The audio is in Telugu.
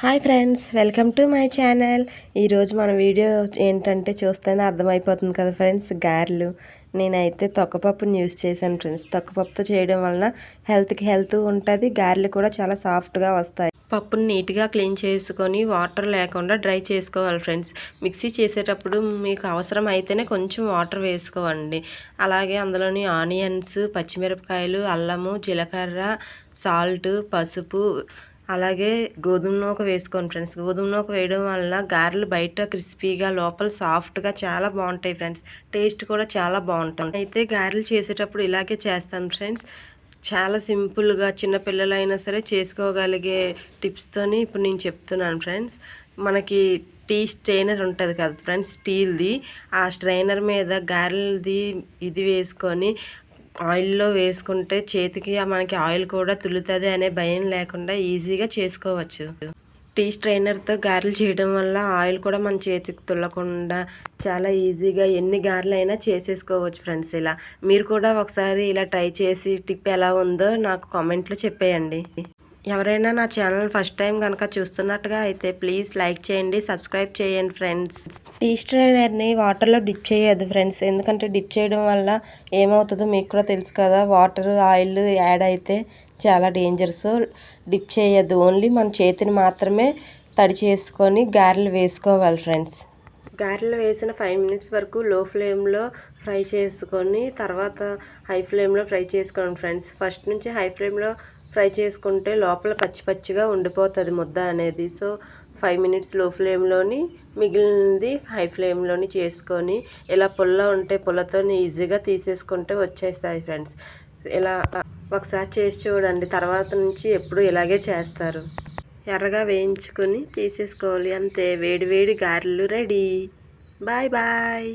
Hi friends welcome to my channel. ఈరోజు మన వీడియో ఏంటంటే చూస్తేనే అర్థమైపోతుంది కదా ఫ్రెండ్స్ గారెలు. నేనైతే తొక్కపప్పుని యూస్ చేశాను ఫ్రెండ్స్. తొక్కపప్పుతో చేయడం వలన హెల్త్కి హెల్త్ ఉంటుంది గారెలు కూడా చాలా సాఫ్ట్గా వస్తాయి. పప్పుని నీట్గా క్లీన్ చేసుకొని వాటర్ లేకుండా డ్రై చేసుకోవాలి ఫ్రెండ్స్. మిక్సీ చేసేటప్పుడు మీకు అవసరం అయితేనే కొంచెం వాటర్ వేసుకోవండి అలాగే అందులోని ఆనియన్స్ పచ్చిమిరపకాయలు అల్లము జీలకర్ర సాల్ట్ పసుపు అలాగే గోధుమ నూక వేసుకోండి ఫ్రెండ్స్. గోధుమ నూక వేయడం వల్ల గారెలు బయట క్రిస్పీగా లోపల సాఫ్ట్గా చాలా బాగుంటాయి ఫ్రెండ్స్. టేస్ట్ కూడా చాలా బాగుంటుంది. అయితే గారెలు చేసేటప్పుడు ఇలాగే చేస్తాను ఫ్రెండ్స్. చాలా సింపుల్గా చిన్నపిల్లలైనా సరే చేసుకోగలిగే టిప్స్తోని ఇప్పుడు నేను చెప్తున్నాను ఫ్రెండ్స్. మనకి టీ స్ట్రైనర్ ఉంటుంది కదా ఫ్రెండ్స్ స్టీల్ది. ఆ స్ట్రైనర్ మీద గారెలది ఇది వేసుకొని ఆయిల్లో వేసుకుంటే చేతికి మనకి ఆయిల్ కూడా తులుతుంది అనే భయం లేకుండా ఈజీగా చేసుకోవచ్చు. టీ స్ట్రైనర్తో గారెలు చేయడం వల్ల ఆయిల్ కూడా మన చేతికి తుల్లకుండా చాలా ఈజీగా ఎన్ని గారెలు అయినా చేసేసుకోవచ్చు ఫ్రెండ్స్ ఇలా. మీరు కూడా ఒకసారి ఇలా ట్రై చేసి టిప్ ఎలా ఉందో నాకు కామెంట్లో చెప్పేయండి. ఎవరైనా నా ఛానల్ ఫస్ట్ టైం కనుక చూస్తున్నట్టుగా అయితే ప్లీజ్ లైక్ చేయండి సబ్స్క్రైబ్ చేయండి ఫ్రెండ్స్. టీ స్ట్రైనర్ని వాటర్లో డిప్ చేయొద్దు ఫ్రెండ్స్. ఎందుకంటే డిప్ చేయడం వల్ల ఏమవుతుందో మీకు కూడా తెలుసు కదా వాటర్ ఆయిల్ యాడ్ అయితే చాలా డేంజర్స్. డిప్ చేయొద్దు. ఓన్లీ మన చేతిని మాత్రమే తడి చేసుకొని గారెలు వేసుకోవాలి ఫ్రెండ్స్. గారెలు వేసిన ఫైవ్ మినిట్స్ వరకు లో ఫ్లేమ్లో ఫ్రై చేసుకొని తర్వాత హై ఫ్లేమ్లో ఫ్రై చేసుకోండి ఫ్రెండ్స్. ఫస్ట్ నుంచి హై ఫ్లేమ్లో ఫ్రై చేసుకుంటే లోపల పచ్చి పచ్చిగా ఉండిపోతుంది ముద్ద అనేది. సో ఫైవ్ మినిట్స్లో ఫ్లేమ్లోని మిగిలినది హై ఫ్లేమ్లోని చేసుకొని ఇలా పుల్ల ఉంటే పుల్లతో ఈజీగా తీసేసుకుంటే వచ్చేస్తాయి ఫ్రెండ్స్. ఇలా ఒకసారి చేసి చూడండి తర్వాత నుంచి ఎప్పుడు ఇలాగే చేస్తారు. ఎర్రగా వేయించుకొని తీసేసుకోవాలి అంతే. వేడి వేడి గారెలు రెడీ. Bye bye.